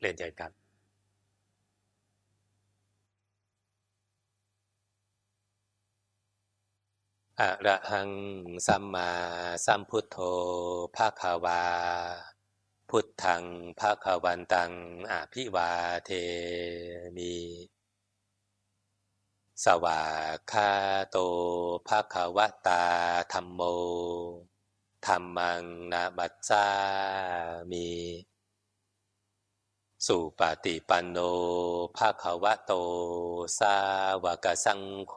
เรียนเชิญครับอะระหังสัมมาสัมพุทโธภาคาวา พุทธังภาคาวันตังอภิวาเทมี สวาคาโตภาคาวตาธรรมโมธรรมังนาบัจจามี สุปฏิปันโนภาควะโต สาวกสังโฆ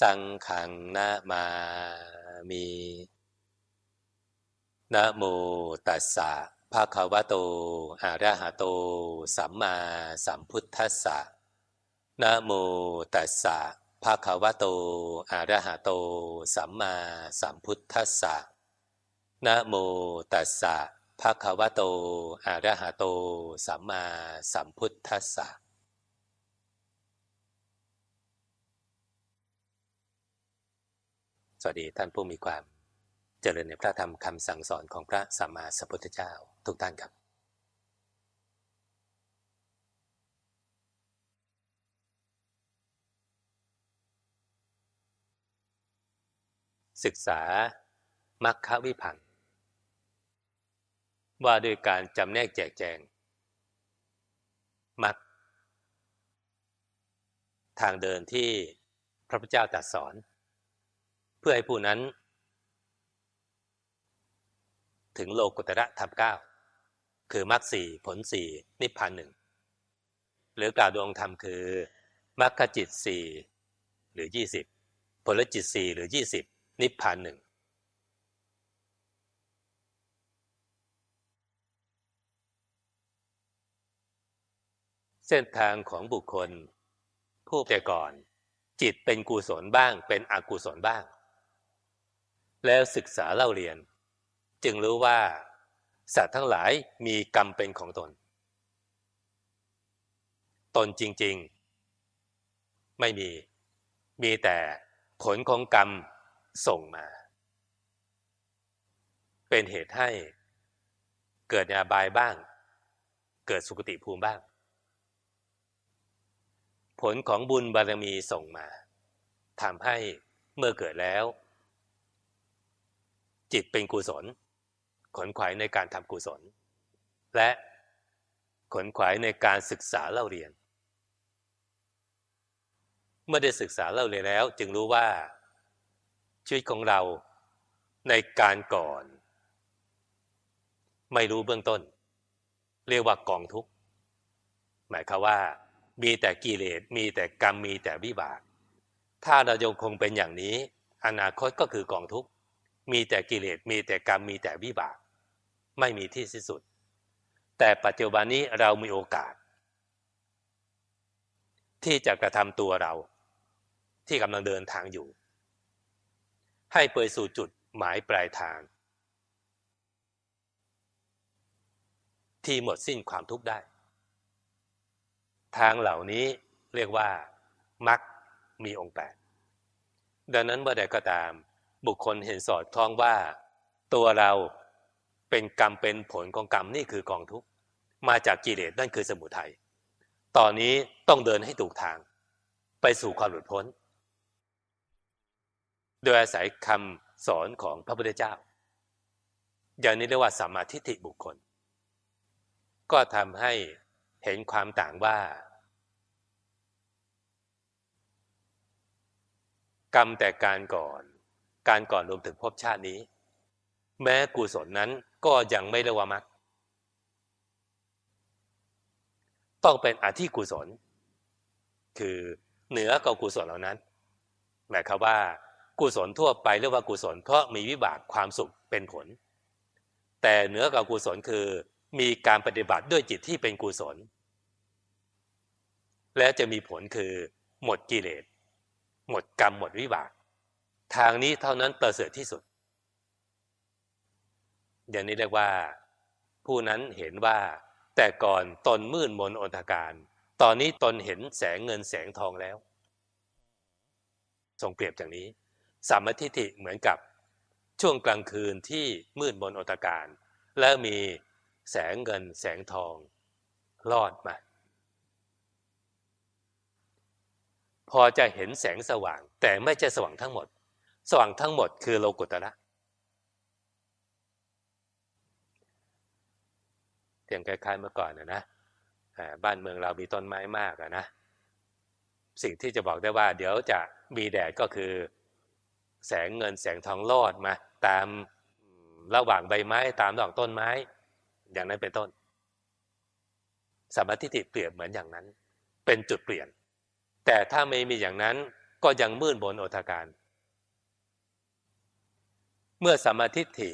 สังขังนามามีนะโมตัสสะภะควะโต อะระหะโต สัมมาสัมพุทธัสสะนะโมตัสสะภะควะโต อะระหะโต สัมมาสัมพุทธัสสะนะโมตัสสะ ภะคะวะโตอะระหะโต สัมมาสัมพุทธัสสะสวัสดีท่านผู้มีความเจริญในพระธรรมคำสั่งสอนของพระสัมมาสัมพุทธเจ้าทุกท่านครับ ศึกษามัคควิพัง ว่าด้วยการจำแนกแจกแจงมัคทางเดินที่พระพุทธเจ้าตรัสสอน เพื่อให้ผู้นั้น ถึงโลกุตระธรรมเก้าคือมรรคสี่ผลสี่นิพพานหนึ่งหรือกล่าวดวงธรรมคือมรรคจิตสี่หรือยี่สิบผลจิตสี่หรือยี่สิบนิพพานหนึ่ง เส้นทางของบุคคล ผู้แต่ก่อน จิตเป็นกุศลบ้าง เป็นอกุศลบ้าง แล้วศึกษาเล่าเรียน จึงรู้ว่า สัตว์ทั้งหลายมีกรรมเป็นของตน ตนจริง ๆ ไม่มี มีแต่ผลของกรรมส่งมา เป็นเหตุให้เกิดอาบายบ้าง เกิดสุคติภูมิบ้าง ผลของบุญบารมีส่งมาทำให้เมื่อเกิดแล้ว จิตเป็นกุศล ขนขวายในการทำกุศล และขนขวายในการศึกษาเล่าเรียน เมื่อได้ศึกษาเล่าเรียนแล้ว จึงรู้ว่า ชีวิตของเราในการก่อน ไม่รู้เบื้องต้น เรียกว่ากองทุกข์ หมายความว่า มีแต่กิเลสมีแต่กรรมมีแต่วิบาก ถ้าเรายังคงเป็นอย่างนี้ อนาคตก็คือกองทุกข์มีแต่กิเลสมีแต่กรรมมีแต่วิบาก ไม่มีที่สิ้นสุด แต่ปัจจุบันนี้เรามีโอกาส ที่จะกระทำตัวเรา ที่กำลังเดินทางอยู่ ให้ไปสู่จุดหมายปลายทาง ที่หมดสิ้นความทุกข์ได้ ทางเหล่านี้เรียกว่ามักมีองค์แปดดังนั้นเมื่อใดก็ตาม บุคคลเห็นสอดคล้องว่า ตัวเราเป็นกรรมเป็นผลของกรรมนี่คือกองทุกข์มาจากกิเลสนั่นคือสมุทัยตอนนี้ต้องเดินให้ถูกทาง ไปสู่ความหลุดพ้น โดยอาศัยคำสอนของพระพุทธเจ้า อย่างนี้เรียกว่าสัมมาทิฏฐิบุคคล ก็ทำให้ เห็นความต่างว่า กรรมแต่การก่อน การก่อนรวมถึงภพชาตินี้ แม้กุศลนั้นก็ยังไม่เรียกว่ามรรคต้องเป็นอธิกุศล คือเหนือกว่ากุศลเหล่านั้น หมายความว่ากุศลทั่วไปเรียกว่ากุศลเพราะมีวิบากความสุขเป็นผล แต่เหนือกว่ากุศลคือมีการปฏิบัติด้วยจิตที่เป็นกุศล และจะมีผลคือหมดกิเลส หมดกรรมหมดวิบาก ทางนี้เท่านั้นประเสริฐที่สุด อย่างนี้เรียกว่า ผู้นั้นเห็นว่า แต่ก่อนตนมืดมนอนทการ ตอนนี้ตนเห็นแสงเงินแสงทองแล้วทรงเปรียบอย่างนี้สามทิฏฐิเหมือนกับช่วงกลางคืนที่มืดมนอนทการ แล้วมีแสงเงินแสงทองรอดมา พอจะเห็นแสงสว่าง แต่ไม่ใช่สว่างทั้งหมด สว่างทั้งหมดคือโลกุตระเทียงคล้ายๆเมื่อก่อนนะนะบ้านเมืองเรามีต้นไม้มากนะสิ่งที่จะบอกได้ว่า เดี๋ยวจะมีแดดก็คือ แสงเงินแสงทองลอดมา ตามระหว่างใบไม้ตามระหว่างต้นไม้ อย่างนั้นเป็นต้นสมาธิเปรียบเหมือนอย่างนั้น เป็นจุดเปลี่ยน แต่ถ้าไม่มีอย่างนั้นก็ยังมืดบนโอทาการ เมื่อสมาธิิ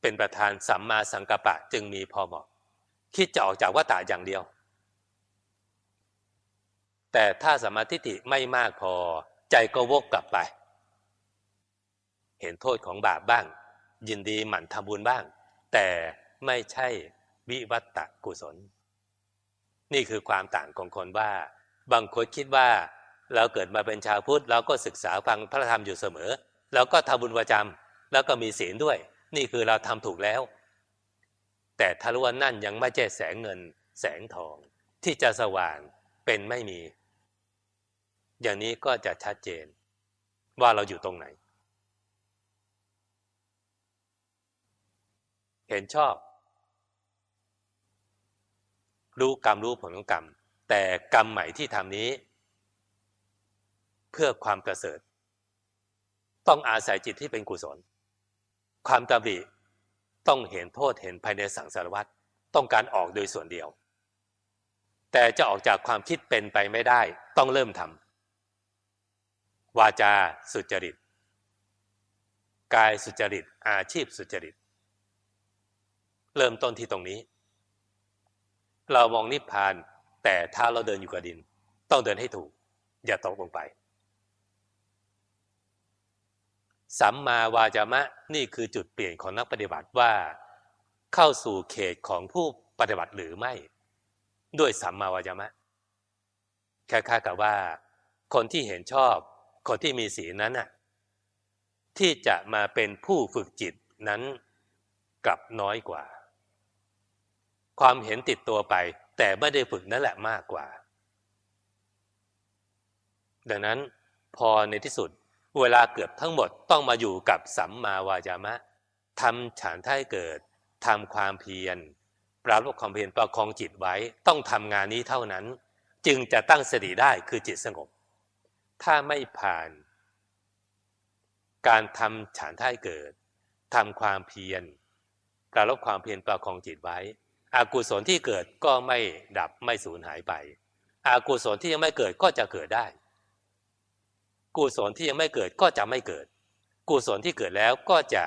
เป็นประธานสัมมาสังกัปปะจึงมีพอเหมาะ คิดจะออกจากวัฏฏะอย่างเดียว แต่ถ้าสมาธิิไม่มากพอใจก็วกกลับไป เห็นโทษของบาปบ้าง ยินดีหมั่นทำบุญบ้าง แต่ไม่ใช่วิวัตตะกุศล นี่คือความต่างของคนว่า บางคนคิดว่าเราเกิดมาเป็นชาวพุทธเราก็ศึกษาฟังพระธรรมอยู่เสมอ แล้วก็ทำบุญประจำแล้วก็มีศีลด้วย นี่คือเราทำถูกแล้ว แต่ถ้ารู้ว่านั่นยังไม่ใช่แสงเงิน แสงทอง ที่จะสว่างเป็นไม่มี อย่างนี้ก็จะชัดเจน ว่าเราอยู่ตรงไหน เห็นชอบ รู้กรรมรู้ผลของกรรม แต่กรรมใหม่ที่ทำนี้ เพื่อความประเสริฐ ต้องอาศัยจิตที่เป็นกุศล ความตำริต้องเห็นโทษเห็นภายในสังสารวัตรต้องการออกโดยส่วนเดียว แต่จะออกจากความคิดเป็นไปไม่ได้ ต้องเริ่มทำวาจาสุจริต กายสุจริต อาชีพสุจริต เริ่มต้นที่ตรงนี้ เรามองนิพพาน แต่ถ้าเราเดินอยู่กับดิน ต้องเดินให้ถูก อย่าตกลงไป สัมมาวาจามะนี่คือจุดเปลี่ยนของนักปฏิบัติว่า เข้าสู่เขตของผู้ปฏิบัติหรือไม่ ด้วยสัมมาวาจามะแค่ค่ากับว่า คนที่เห็นชอบ คนที่มีสีนั้นน่ะที่จะมาเป็นผู้ฝึกจิตนั้นกลับน้อยกว่า ความเห็นติดตัวไป แต่ไม่ได้ฝึกนั่นแหละมากกว่า ดังนั้นพอในที่สุดเวลาเกือบทั้งหมดต้องมาอยู่กับสัมมาวายามะทำฉานท่ายเกิดทำความเพียร ปราบความเพียรประคองจิตไว้ต้องทำงานนี้เท่านั้น จึงจะตั้งสติได้คือจิตสงบ ถ้าไม่ผ่าน การทำฉานท่ายเกิดทำความเพียรปราบความเพียรประคองจิตไว้ อากุศลที่เกิดก็ไม่ดับไม่สูญหายไป อากุศลที่ยังไม่เกิดก็จะเกิดได้ กุศลที่ยังไม่เกิดก็จะไม่เกิด กุศลที่เกิดแล้วก็จะ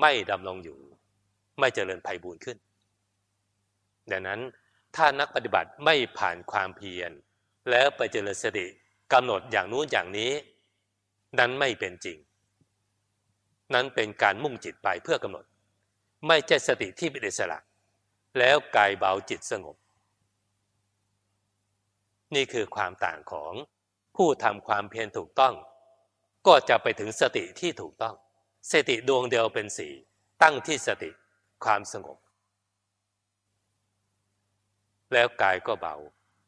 ไม่ดำรงอยู่ ไม่เจริญไพ่บูรขึ้น ดังนั้นถ้านักปฏิบัติไม่ผ่านความเพียร แล้วไปเจริญสติกำหนดอย่างนู้นอย่างนี้ นั้นไม่เป็นจริง นั้นเป็นการมุ่งจิตไปเพื่อกำหนด ไม่ใช่สติที่เป็นอิสระ แล้วกายเบาจิตสงบ นี่คือความต่างของผู้ทำความเพียรถูกต้อง ก็จะไปถึงสติที่ถูกต้อง สติดวงเดียวเป็นสีตั้งที่สติความสงบ แล้วกายก็เบา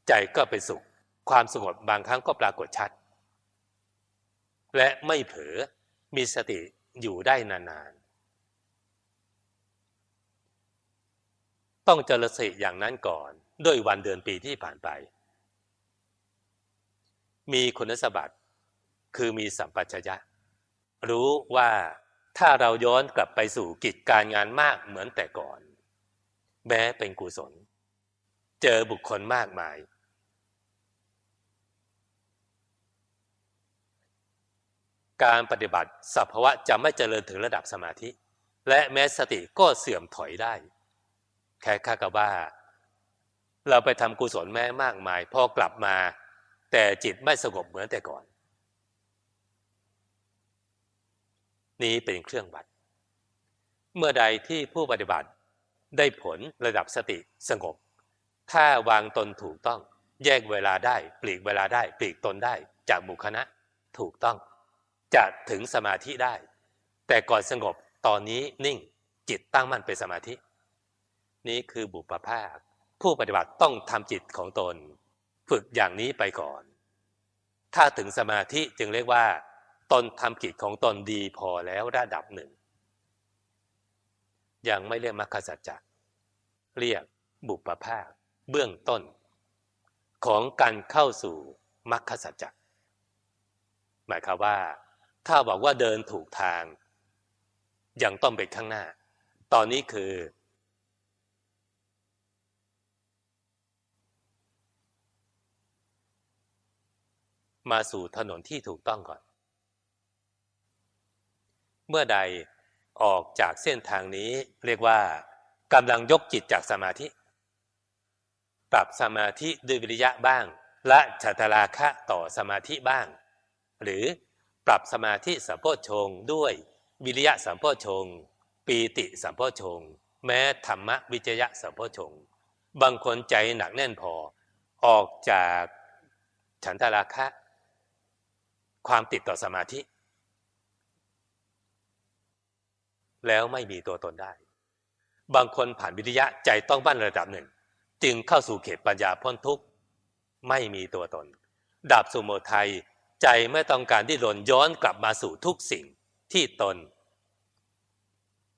ใจก็เป็นสุข ความสงบบางครั้งก็ปรากฏชัด และไม่เผลอมีสติอยู่ได้นาน ต้องเจริญสติอย่างนั้นก่อนด้วยวันเดือนปีที่ผ่านไป มีคุณสมบัติคือมีสัมปชัญญะ รู้ว่าถ้าเราย้อนกลับไปสู่กิจการงานมากเหมือนแต่ก่อน แม้เป็นกุศล เจอบุคคลมากมาย การปฏิบัติสัพพวะจะไม่เจริญถึงระดับสมาธิ และแม้สติก็เสื่อมถอยได้ แค่ค่ากับว่า เราไปทำกุศลแม้มากมาย พอกลับมา แต่จิตไม่สงบเหมือนแต่ก่อน นี้เป็นเครื่องวัด เมื่อใดที่ผู้ปฏิบัติได้ผลระดับสติสงบ ถ้าวางตนถูกต้อง แยกเวลาได้ปลีกเวลาได้ปลีกตนได้จากหมู่คณะถูกต้อง จะถึงสมาธิได้ แต่ก่อนสงบตอนนี้นิ่งจิตตั้งมั่นเป็นสมาธิ นี้คือบุปภาค ผู้ปฏิบัติต้องทำจิตของตน ฝึกอย่างนี้ไปก่อน ถ้าถึงสมาธิจึงเรียกว่า ตนทำกิจของตนดีพอแล้วระดับหนึ่ง ยังไม่เรียกมรรคสัจจะเรียกบุปภาค เบื้องต้น ของการเข้าสู่มรรคสัจจะหมายความว่า ถ้าบอกว่าเดินถูกทาง ยังต้องไปข้างหน้า ตอนนี้คือ มาสู่ถนนที่ถูกต้องก่อน เมื่อใดออกจากเส้นทางนี้เรียกว่ากำลังยกจิตจากสมาธิ ปรับสมาธิด้วยวิริยะบ้าง ละฉัตราคะต่อสมาธิบ้าง หรือปรับสมาธิสัมโพชงด้วยวิริยะสัมโพชง ปีติสัมโพชง แม้ธรรมวิจยะสัมโพชง บางคนใจหนักแน่นพอ ออกจากฉันทราคะ ความติดต่อสมาธิ แล้วไม่มีตัวตนได้ บางคนผ่านวิทยะใจต้องบ้านระดับหนึ่ง จึงเข้าสู่เขตปัญญาพ้นทุกข์ไม่มีตัวตน ดับสุโมทัยใจไม่ต้องการที่หล่นย้อนกลับมาสู่ทุกสิ่งที่ตน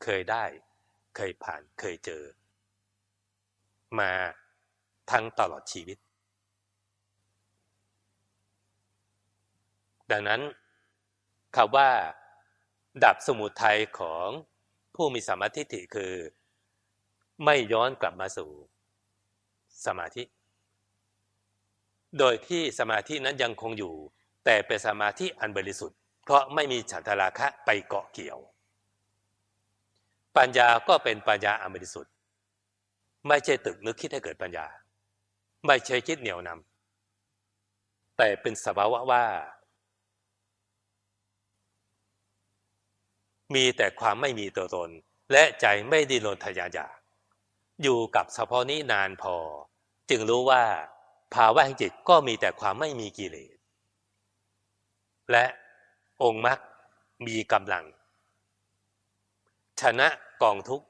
เคยได้ เคยผ่านเคยเจอ มาทั้งตลอดชีวิต ดังนั้นคำว่าดับสมุทัยของผู้มีสมาธิิคือ ไม่ย้อนกลับมาสู่สมาธิ โดยที่สมาธินั้นยังคงอยู่ แต่เป็นสมาธิอันบริสุทธิ์ เพราะไม่มีฉันทราคะไปเกาะเกี่ยว ปัญญาก็เป็นปัญญาอันบริสุทธิ์ ไม่ใช่ตึกนึกคิดให้เกิดปัญญา ไม่ใช่คิดเหนี่ยวนำแต่เป็นสภาวะว่า มีแต่ความไม่มีตัวตน และใจไม่ดิ้นรนทยานอยากอยู่กับเฉพาะนี้นานพอ จึงรู้ว่าภาวะแห่งจิตก็มีแต่ความไม่มีกิเลส และองค์มรรคมีกำลัง ชนะกองทุกข์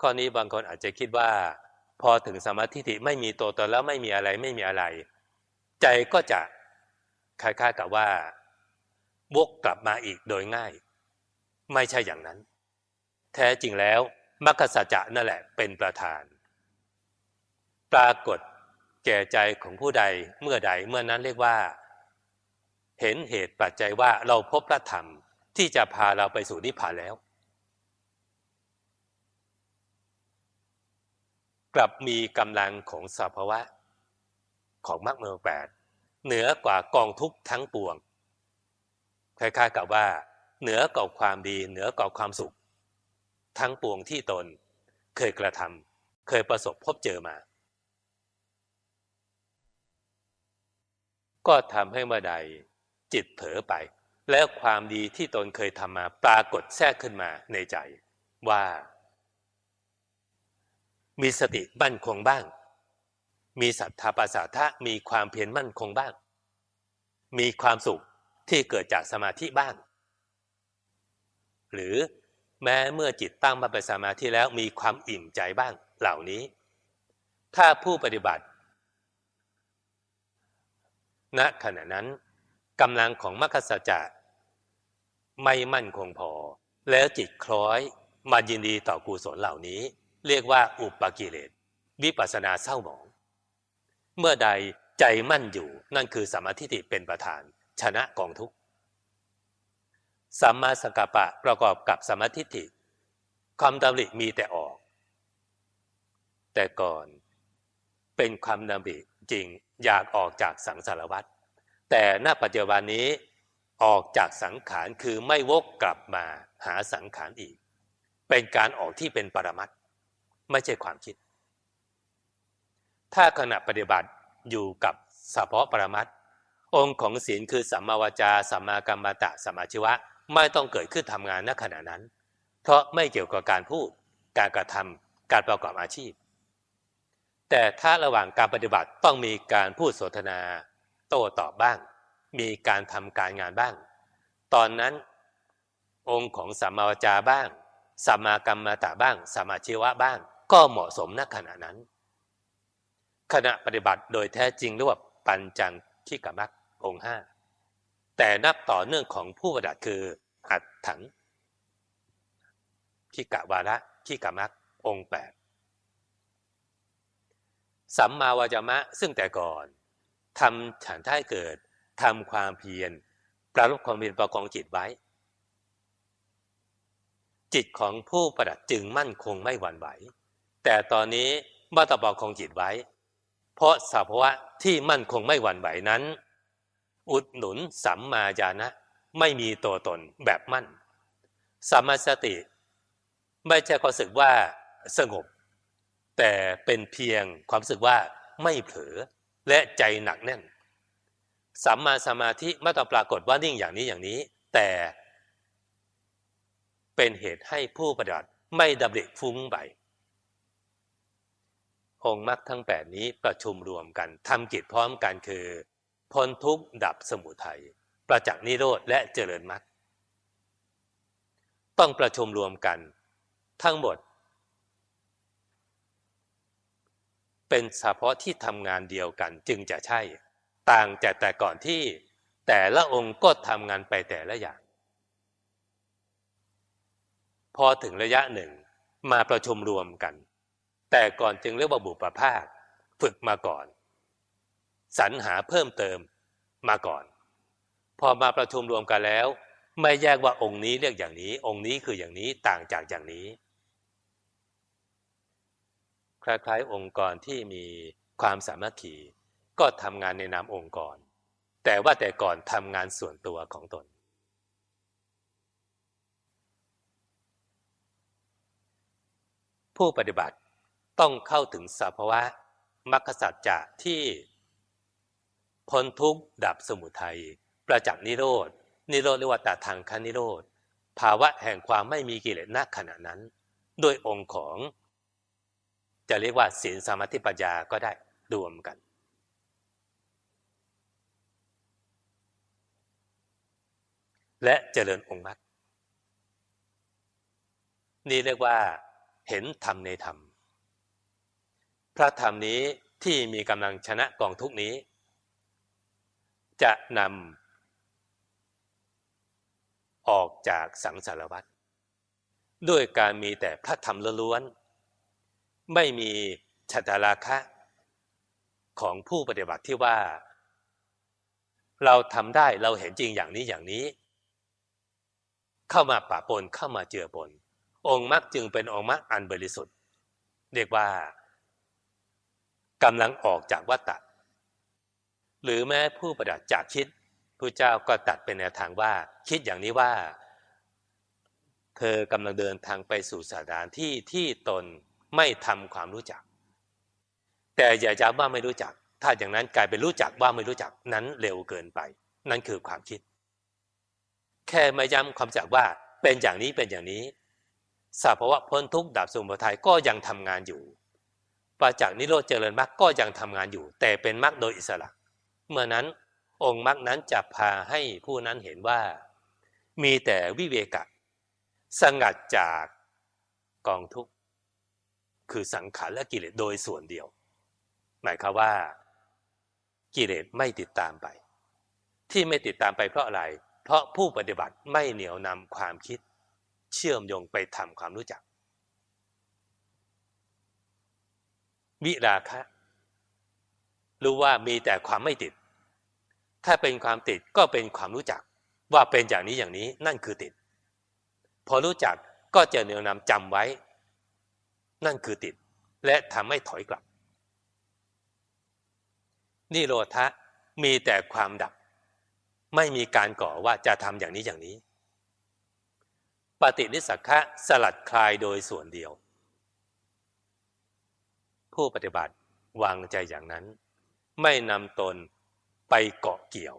ข้อนี้บางคนอาจจะคิดว่า พอถึงสมาธิิไม่มีตัวตนแล้วไม่มีอะไรไม่มีอะไร ใจก็จะ คล้ายๆกับว่าวกกลับมาอีกโดยง่าย ไม่ใช่อย่างนั้น แท้จริงแล้วมรรคสัจจะนั่นแหละเป็นประธาน ปรากฏแก่ใจของผู้ใดเมื่อใดเมื่อนั้นเรียกว่า เห็นเหตุปัจจัยว่าเราพบพระธรรมที่จะพาเราไปสู่นิพพานแล้ว กลับมีกำลังของสภาวะของมรรคเมืองแปด เหนือกว่ากองทุกทั้งปวง คล้ายๆกับว่า เหนือกว่าความดี เหนือกว่าความสุข ทั้งปวงที่ตนเคยกระทำเคยประสบพบเจอมา ก็ทำให้เมื่อใดจิตเผลอไป แล้วความดีที่ตนเคยทำมาปรากฏแทรกขึ้นมาในใจว่า มีสติบั่นคงบ้าง มีศรัทธาปัสสาทะมีความเพียรมั่นคงบ้าง มีความสุขที่เกิดจากสมาธิบ้าง หรือแม้เมื่อจิตตั้งมาเป็นสมาธิแล้วมีความอิ่มใจบ้างเหล่านี้ ถ้าผู้ปฏิบัติ ณขณะนั้นกำลังของมรรคสัจจะไม่มั่นคงพอ แล้วจิตคล้อยมายินดีต่อกุศลเหล่านี้ เรียกว่าอุปกิเลส วิปัสนาเศร้าหมอง เมื่อใดใจมั่นอยู่นั่นคือสัมมาธิฏฐิเป็นประธาน ชนะกองทุกสัมมาสังกัปปะประกอบกับสัมมาธิิความดำริมีแต่ออก แต่ก่อนเป็นความดำริจริงอยากออกจากสังสารวัฏแต่ณปัจจุบันนี้ออกจากสังขารคือไม่วกกลับมาหาสังขารอีก เป็นการออกที่เป็นปรมัตไม่ใช่ความคิด ถ้าขณะปฏิบัติอยู่กับสเพาะปรมัตองค์ของศีลคือสัมมาวจาสัมมากรรมตะสัมมาชีวะไม่ต้องเกิดขึ้นทำงานณขณะนั้น เพราะไม่เกี่ยวกับการพูดการกระทำการประกอบอาชีพ แต่ถ้าระหว่างการปฏิบัติต้องมีการพูดสนทนา โต้ตอบบ้าง มีการทำการงานบ้าง ตอนนั้น องค์ของสัมมาวจาบ้างสัมมากรรมตะบ้างสัมมาชีวะบ้าง ก็เหมาะสมณขณะนั้น ขณะปฏิบัติโดยแท้จริงเรียกว่าปัญจังขีกมักองห้าแต่นับต่อเนื่องของผู้ปฏิบัติคืออัดถังขีกะวาระขีกมักองแปดสัมมาวจามะซึ่งแต่ก่อนทำฉันท่ายเกิดทำความเพียรปรารบความเพียรประกองจิตไว้ จิตของผู้ประดับจึงมั่นคงไม่หวั่นไหว แต่ตอนนี้เมื่อตประคองจิตไว้ เพราะสภาวะที่มั่นคงไม่หวั่นไหวนั้น อุดหนุนสัมมาญาณะไม่มีตัวตนแบบมั่นสัมมาสติ ไม่ใช่ความรู้สึกว่าสงบ แต่เป็นเพียงความรู้สึกว่าไม่เผลอและใจหนักแน่นสัมมาสมาธิไม่ต้องปรากฏว่านิ่งอย่างนี้อย่างนี้ แต่เป็นเหตุให้ผู้ปฏิบัติไม่ดับเด็กฟุ้งไป องค์มรรคทั้งแปดนี้ประชุมรวมกันทำกิจพร้อมกันคือพ้นทุกข์ดับสมุทัยประจักษ์นิโรธและเจริญมรรคต้องประชุมรวมกัน ทั้งหมด เป็นเฉพาะที่ทำงานเดียวกันจึงจะใช่ ต่างจากแต่ก่อนที่แต่ละองค์ก็ทำงานไปแต่ละอย่าง พอถึงระยะหนึ่งมาประชุมรวมกัน แต่ก่อนจึงเรียกว่าบุปผาคฝึกมาก่อน สรรหาเพิ่มเติมมาก่อน พอมาประชุมรวมกันแล้ว ไม่แยกว่าองค์นี้เรียกอย่างนี้ องค์นี้คืออย่างนี้ต่างจากอย่างนี้ คล้ายๆองค์กรที่มีความสามัคคีก็ทำงานในนามองค์กร แต่ว่าแต่ก่อนทำงานส่วนตัวของตนผู้ปฏิบัติ ต้องเข้าถึงสภาวะมรรคสัจจะที่พ้นทุกข์ดับสมุทัยประจักษ์นิโรธนิโรธเรียกว่าตาทางคนิโรธภาวะแห่งความไม่มีกิเลสณขณะนั้น โดยองค์ของ จะเรียกว่าศีลสมาธิปัญญาก็ได้รวมกัน และเจริญองค์มรรคนี่เรียกว่า เห็นธรรมในธรรม พระธรรมนี้ที่มีกำลังชนะกองทุกนี้ จะนำออกจากสังสารวัฏด้วยการมีแต่พระธรรมล้วนไม่มีชัตราคะของผู้ปฏิบัติที่ว่า เราทำได้เราเห็นจริงอย่างนี้อย่างนี้ เข้ามาปะปนเข้ามาเจือปน องค์มรรคจึงเป็นองค์มรรคอันบริสุทธิ์ เรียกว่า กำลังออกจากวัฏฏะหรือแม้ผู้ประดับจากคิดผู้เจ้าก็ตัดเป็นแนวทางว่า คิดอย่างนี้ว่า เธอกำลังเดินทางไปสู่สถานที่ที่ตนไม่ทำความรู้จัก แต่อย่าย้ำว่าไม่รู้จัก ถ้าอย่างนั้นกลายเป็นรู้จักว่าไม่รู้จักนั้นเร็วเกินไป นั่นคือความคิด แค่มาย้ำความจักว่าเป็นอย่างนี้เป็นอย่างนี้สภาวะพ้นทุกข์ดับสมุทัยก็ยังทำงานอยู่ ปาจากนิโรธเจริญมรรคก็ยังทำงานอยู่ แต่เป็นมรรคโดยอิสระ เมื่อนั้นองค์มรรคนั้นจะพาให้ผู้นั้นเห็นว่า มีแต่วิเวกะ สงัดจากกองทุกข์คือสังขารและกิเลสโดยส่วนเดียว หมายความว่า กิเลสไม่ติดตามไป ที่ไม่ติดตามไปเพราะอะไร เพราะผู้ปฏิบัติไม่เหนียวนำความคิด เชื่อมโยงไปทำความรู้จัก วิราคะ รู้ว่ามีแต่ความไม่ติด ถ้าเป็นความติดก็เป็นความรู้จักว่าเป็นอย่างนี้อย่างนี้นั่นคือติด พอรู้จักก็จะเนียวนำจำไว้ นั่นคือติด และทำให้ถอยกลับนิโรธะมีแต่ความดับ ไม่มีการก่อว่าจะทำอย่างนี้อย่างนี้ ปฏินิสักะสลัดคลายโดยส่วนเดียว ผู้ปฏิบัติวางใจอย่างนั้น ไม่นำตนไปเกาะเกี่ยว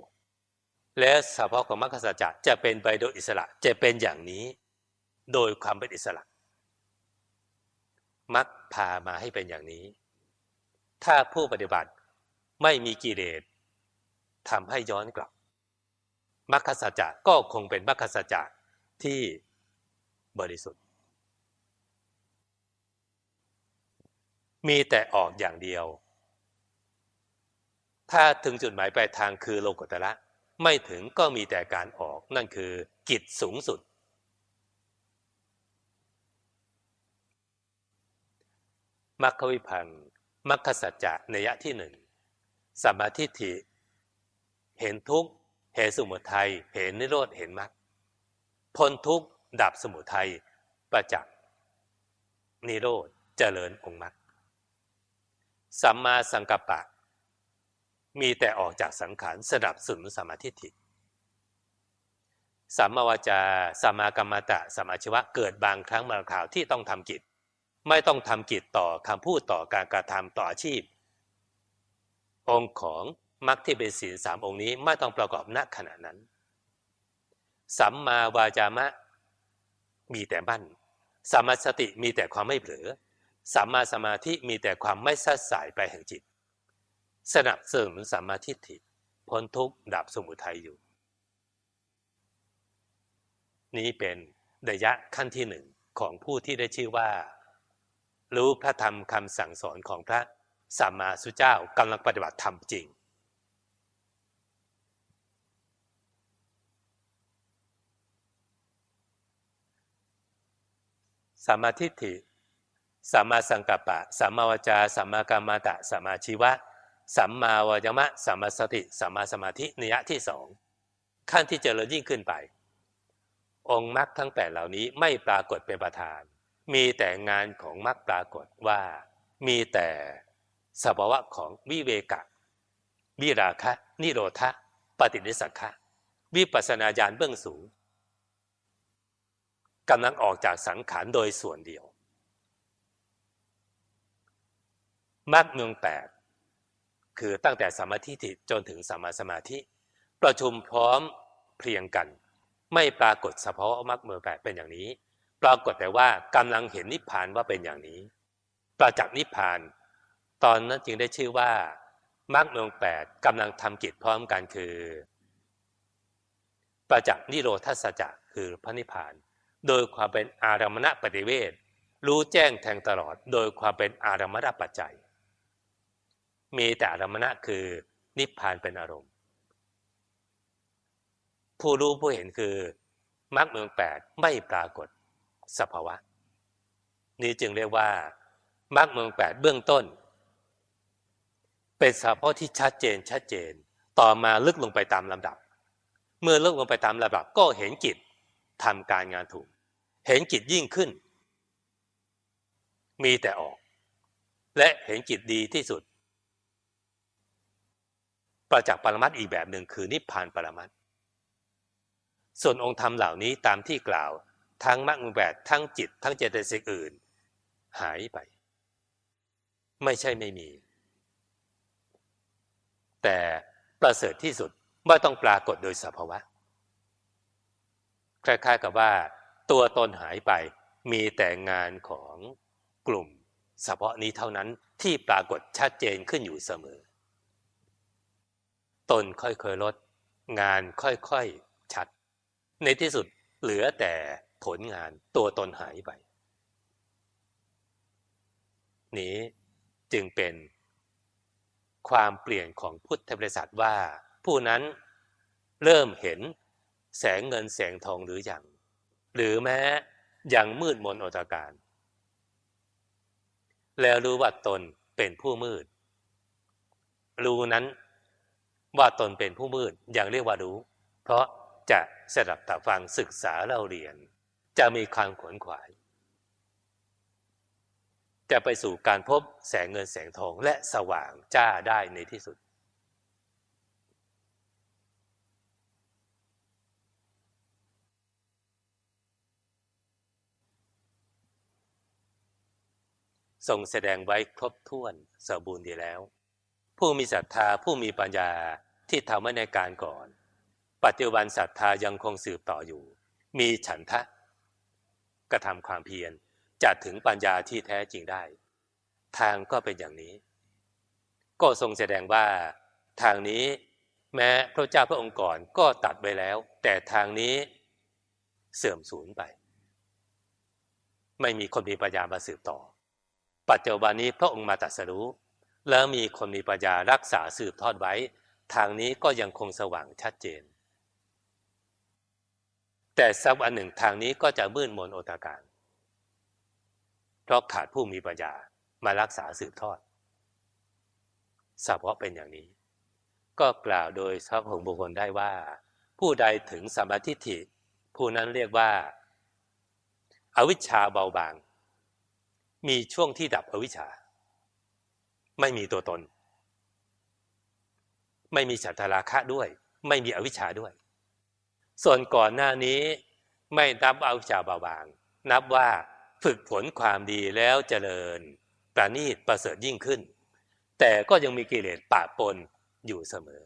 และสภาวะของมรรคสัจจะจะเป็นไปโดยอิสระจะเป็นอย่างนี้ โดยความเป็นอิสระมักพามาให้เป็นอย่างนี้ ถ้าผู้ปฏิบัติไม่มีกิเลสทำให้ย้อนกลับมรรคสัจจะก็คงเป็นมรรคสัจจะที่บริสุทธิ์ มีแต่ออกอย่างเดียว ถ้าถึงจุดหมายปลายทางคือโลกุตระไม่ถึงก็มีแต่การออกนั่นคือกิจสูงสุด มัคควิพังมัคคสัจจะนยะที่หนึ่งสัมมาทิฏฐิ เห็นทุกข์เห็นสมุทัยเห็นนิโรธเห็นมรรคพ้นทุกข์ดับสมุทัยประจักษ์นิโรธเจริญองค์มรรค สัมมาสังกัปปะ มีแต่ออกจากสังขารสดับสนุนสมาธิฐิสัมมาวาจาสัมมากรรมตะสัมมาชีวะเกิดบางครั้งบางคราวที่ต้องทำกิจ ไม่ต้องทำกิจต่อคำพูดต่อการกระทำต่ออาชีพ องค์ของมรรคที่เป็นศีลสามองค์นี้ไม่ต้องประกอบณขณะนั้น สัมมาวาจามะมีแต่มั่นสัมมาสติมีแต่ความไม่เผลอ สัมมาสมาธิมีแต่ความไม่สัดสายไปแห่งจิต สนับสนุนสัมมาทิฏฐิพ้นทุกข์ดับสมุทัยอยู่ นี้เป็นระยะขั้นที่หนึ่งของผู้ที่ได้ชื่อว่า รู้พระธรรมคำสั่งสอนของพระสัมมาสุเจ้ากำลังปฏิบัติธรรมจริงสัมมาทิฏฐิ สัมมาสังกัปปะ สัมมาวจา สัมมากรรมตะ สัมมาชีวะ สัมมาวายมะ สัมมาสติ สัมมาสมาธินิยะที่สองขั้นที่เจริญยิ่งขึ้นไป องค์มรรคทั้งแปดเหล่านี้ไม่ปรากฏเป็นประธาน มีแต่งานของมรรคปรากฏว่า มีแต่สภาวะของวิเวกะ วิราคะ นิโรธะ ปฏินิสักะวิปัสนาญาณเบื้องสูงกำลังออกจากสังขารโดยส่วนเดียว มรรคเมืองแปดคือตั้งแต่สมาธิิจนถึงสมาสมาธิ ประชุมพร้อมเพียงกัน ไม่ปรากฏเฉพาะมรรคเมืองแปดเป็นอย่างนี้ ปรากฏแต่ว่ากำลังเห็นนิพพานว่าเป็นอย่างนี้ ประจักษ์นิพพาน ตอนนั้นจึงได้ชื่อว่ามรรคเมืองแปดกำลังทำกิจพร้อมกันคือ ประจักษ์นิโรธาสจักคือพระนิพพาน โดยความเป็นอารมณปฏิเวทรู้แจ้งแทงตลอด โดยความเป็นอารมณปัจจัย มีแต่อารมณะคือนิพพานเป็นอารมณ์ ผู้รู้ผู้เห็นคือมรรคเมืองแปดไม่ปรากฏสภาวะ นี้จึงเรียกว่ามรรคเมืองแปดเบื้องต้น เป็นสภาวะที่ชัดเจนชัดเจน ต่อมาลึกลงไปตามลำดับ เมื่อลึกลงไปตามลำดับก็เห็นกิจทำการงานถูก เห็นจิตยิ่งขึ้น มีแต่ออก และเห็นจิตดีที่สุด ประจักษ์ปรมัตอีกแบบหนึ่งคือนิพพานปรมัตส่วนองค์ธรรมเหล่านี้ตามที่กล่าว ทั้งมรรคแปดทั้งจิต ทั้งเจตสิกอื่น หายไป ไม่ใช่ไม่มี แต่ประเสริฐที่สุดไม่ต้องปรากฏโดยสภาวะคล้ายๆกับว่า ตัวตนหายไปมีแต่งานของกลุ่มเฉพาะนี้เท่านั้นที่ปรากฏชัดเจนขึ้นอยู่เสมอ ตนค่อยๆลด งานค่อยๆชัด ในที่สุดเหลือแต่ผลงานตัวตนหายไป นี้จึงเป็นความเปลี่ยนของพุทธบริษัทว่า ผู้นั้นเริ่มเห็นแสงเงินแสงทองหรืออยังหรือแม้ยังมืดมนอตการ แล้วรู้ว่าตนเป็นผู้มืด รู้นั้น ว่าตนเป็นผู้มืดยังเรียกว่ารู้ เพราะจะสดับตับฟังศึกษาเราเรียน จะมีความขวนขวาย จะไปสู่การพบแสงเงินแสงทองและสว่างจ้าได้ในที่สุด ทรงแสดงไว้ครบถ้วนสมบูรณ์ดีแล้ว ผู้มีศรัทธาผู้มีปัญญา ที่ทำไว้ในการก่อน ปัจจุบันศรัทธายังคงสืบต่ออยู่ มีฉันทะกระทำความเพียรจะถึงปัญญาที่แท้จริงได้ ทางก็เป็นอย่างนี้ ก็ทรงแสดงว่า ทางนี้แม้พระเจ้าพระองค์ก่อนก็ตัดไว้แล้ว แต่ทางนี้เสื่อมสูญไป ไม่มีคนมีปัญญามาสืบต่อ ปัจจุบันนี้พระองค์มาตรัสรู้แล้วมีคนมีปัญญารักษาสืบทอดไว้ ทางนี้ก็ยังคงสว่างชัดเจน แต่สักวันหนึ่งทางนี้ก็จะมืดมนโอตาการ เพราะขาดผู้มีปัญญามารักษาสืบทอดสเพราะเป็นอย่างนี้ ก็กล่าวโดยทรัพย์ของบุคคลได้ว่า ผู้ใดถึงสมาธิฐิ ผู้นั้นเรียกว่าอาวิชชาเบาบาง มีช่วงที่ดับอวิชชา ไม่มีตัวตน ไม่มีฉัตราคะด้วย ไม่มีอวิชชาด้วย ส่วนก่อนหน้านี้ไม่นับอวิชชาเบาบาง นับว่าฝึกฝนความดีแล้วเจริญ ประณีตประเสริฐยิ่งขึ้น แต่ก็ยังมีกิเลสปะปนอยู่เสมอ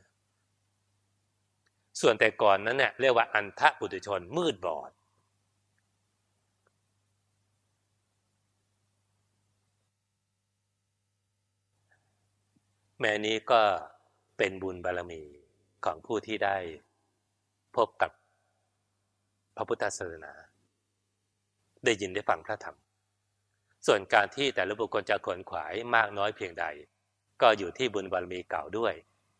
ส่วนแต่ก่อนนั้นเนี่ยเรียกว่าอันทะปุถุชนมืดบอด แม้นี้ก็ เป็นบุญบารมีของผู้ที่ได้พบกับพระพุทธศาสนา ได้ยินได้ฟังพระธรรม ส่วนการที่แต่ละบุคคลจะขวนขวายมากน้อยเพียงใด ก็อยู่ที่บุญบารมีเก่าด้วย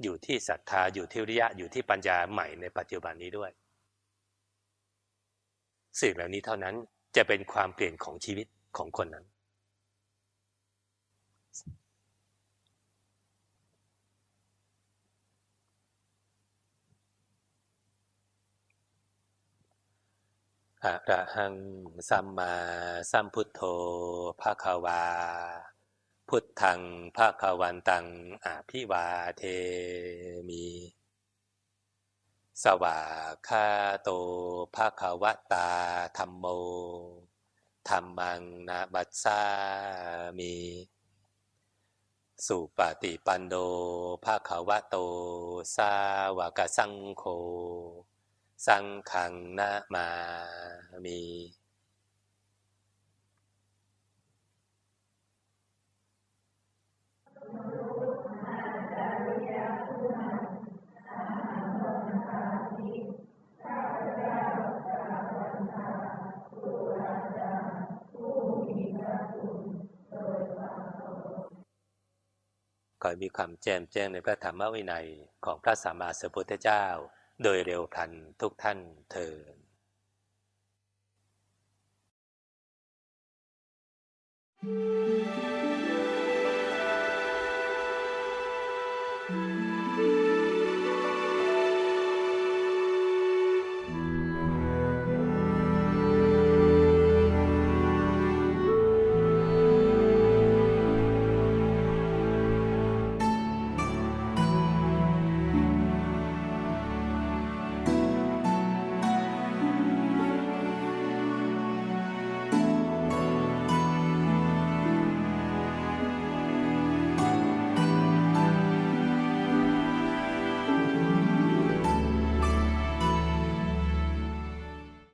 อยู่ที่ศรัทธาอยู่ที่วิริยะอยู่ที่ปัญญาใหม่ในปัจจุบันนี้ด้วย สิ่งเหล่านี้เท่านั้นจะเป็นความเปลี่ยนของชีวิตของคนนั้น อะระหังสัมมาสัมพุทโธภาควา พุทธังภาควันตังอาภิวาเทมิสวาคาโตภาควตาธรรมโมธรรมังนาบัสสามิสุปฏิปันโดภาควโต สาวกสังโฆ สังขังนามามีขอให้มีความแจ่มแจ้งในพระธรรมวินัยของพระสัมมาสัมพุทธเจ้า โดยเร็วพลันทุกท่านเถิด